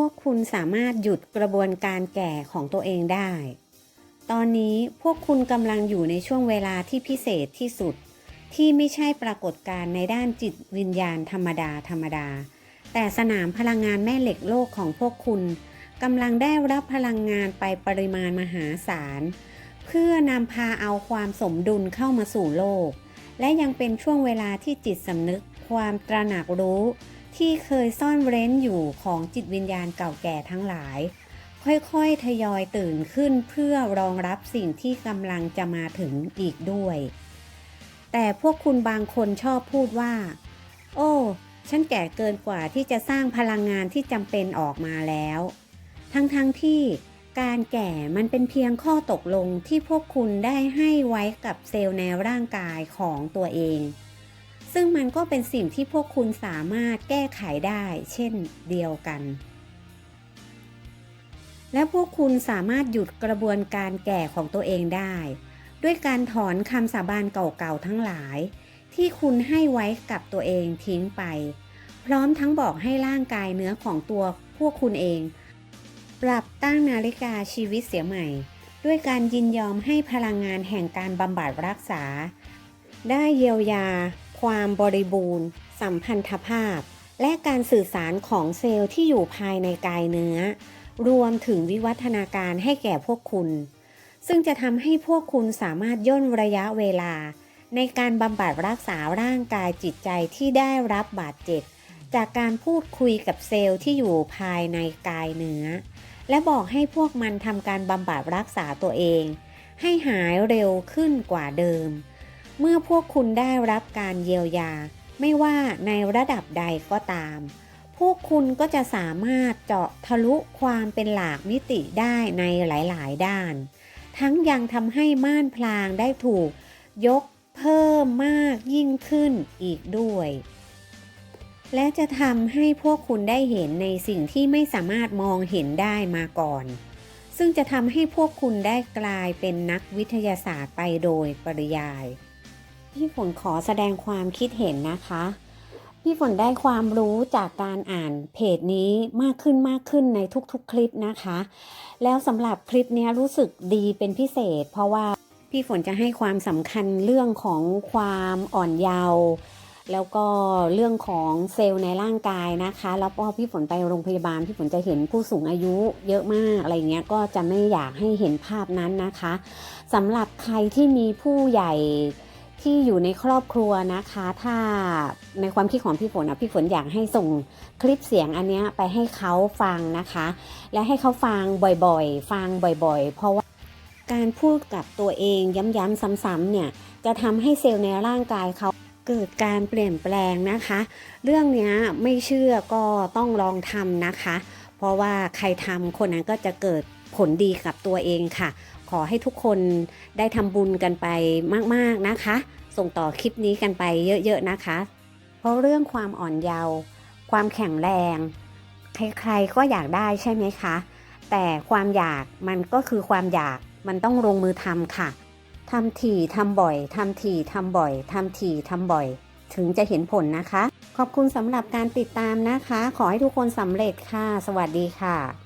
วกคุณสามารถหยุดกระบวนการแก่ของตัวเองได้ ตอนนี้พวกคุณกำลังอยู่ในช่วงเวลาที่พิเศษที่สุด ที่ไม่ใช่ปรากฏการณ์ในด้านจิตวิญญาณธรรมดาธรรมดา แต่สนามพลังงานแม่เหล็กโลกของพวกคุณกำลังได้รับพลังงานไปปริมาณมหาศาล เพื่อนำพาเอาความสมดุลเข้ามาสู่โลก และยังเป็นช่วงเวลาที่จิตสำนึกความตระหนักรู้ ที่เคยซ่อนเร้นอยู่ของจิตวิญญาณเก่าแก่ทั้งหลาย ค่อยๆ ทยอยตื่นขึ้นเพื่อรองรับสิ่งที่กำลังจะมาถึงอีกด้วย แต่พวกคุณบางคนชอบพูดว่า โอ้ ฉันแก่เกินกว่าที่จะสร้างพลังงานที่จำเป็นออกมาแล้ว ทั้งๆทที่การแก่มันเป็นเพียงข้อตกลงที่พวกคุณได้ให้ไว้กับเซลล์ในร่างกายของตัวเอง ซึ่งมันก็เป็นสิ่งที่พวกคุณสามารถแก้ไขได้เช่นเดียวกัน และพวกคุณสามารถหยุดกระบวนการแก่ของตัวเองได้ ด้วยการถอนคำสาบานเก่าๆทั้งหลาย ที่คุณให้ไว้กับตัวเองทิ้งไป พร้อมทั้งบอกให้ร่างกายเนื้อของตัวพวกคุณเอง ปรับตั้งนาฬิกาชีวิตเสียใหม่ ด้วยการยินยอมให้พลังงานแห่งการบำบัดรักษา ได้เยียวยา ความบริบูรณ์ สัมพันธภาพ และการสื่อสารของเซลล์ที่อยู่ภายในกายเนื้อ รวมถึงวิวัฒนาการให้แก่พวกคุณ ซึ่งจะทำให้พวกคุณสามารถย่นระยะเวลา ในการบำบัดรักษาร่างกายจิตใจที่ได้รับบาดเจ็บ จากการพูดคุยกับเซลล์ที่อยู่ภายในกายเนื้อ และบอกให้พวกมันทำการบำบัดรักษาตัวเอง ให้หายเร็วขึ้นกว่าเดิม เมื่อพวกคุณได้รับการเยียวยา ไม่ว่าในระดับใดก็ตาม พวกคุณก็จะสามารถเจาะทะลุความเป็นหลากมิติได้ในหลาย ๆ ด้าน ทั้งยังทำให้ม่านพลางได้ถูก ยกเพิ่มมากยิ่งขึ้นอีกด้วย และจะทำให้พวกคุณได้เห็นในสิ่งที่ไม่สามารถมองเห็นได้มาก่อน ซึ่งจะทำให้พวกคุณได้กลายเป็นนักวิทยาศาสตร์ไปโดยปริยาย พี่ฝนขอแสดงความคิดเห็นนะคะ พี่ฝนได้ความรู้จากการอ่านเพจนี้มากขึ้นมากขึ้นในทุกๆคลิปนะคะ แล้วสำหรับคลิปนี้รู้สึกดีเป็นพิเศษ เพราะว่าพี่ฝนจะให้ความสำคัญเรื่องของความอ่อนเยาว์แล้วก็เรื่องของเซลล์ในร่างกายนะคะ แล้วพอพี่ฝนไปโรงพยาบาลพี่ฝนจะเห็นผู้สูงอายุเยอะมากอะไรเงี้ยก็จะไม่อยากให้เห็นภาพนั้นนะคะสำหรับใครที่มีผู้ใหญ่ ที่อยู่ในครอบครัวนะคะ ถ้าในความคิดของพี่ฝนนะพี่ฝนอยากให้ส่งคลิปเสียงอันนี้ไปให้เขาฟังนะคะ และให้เขาฟังบ่อยๆ ฟังบ่อยๆ เพราะว่าการพูดกับตัวเองย้ำๆซ้ำๆเนี่ยจะทำให้เซลล์ในร่างกายเขาเกิดการเปลี่ยนแปลงนะคะ เรื่องนี้ไม่เชื่อก็ต้องลองทำนะคะ เพราะว่าใครทำคนนั้นก็จะเกิด ผลดีกับตัวเองค่ะ ขอให้ทุกคนได้ทำบุญกันไปมากๆนะคะ ส่งต่อคลิปนี้กันไปเยอะๆนะคะ เพราะเรื่องความอ่อนเยาว์ความแข็งแรง ใครๆก็อยากได้ใช่ไหมคะ แต่ความอยากมันก็คือความอยากมันต้องลงมือทำค่ะทำถี่ทำบ่อยทำถี่ทำบ่อยทำถี่ทำบ่อย ถึงจะเห็นผลนะคะ ขอบคุณสำหรับการติดตามนะคะ ขอให้ทุกคนสำเร็จค่ะ สวัสดีค่ะ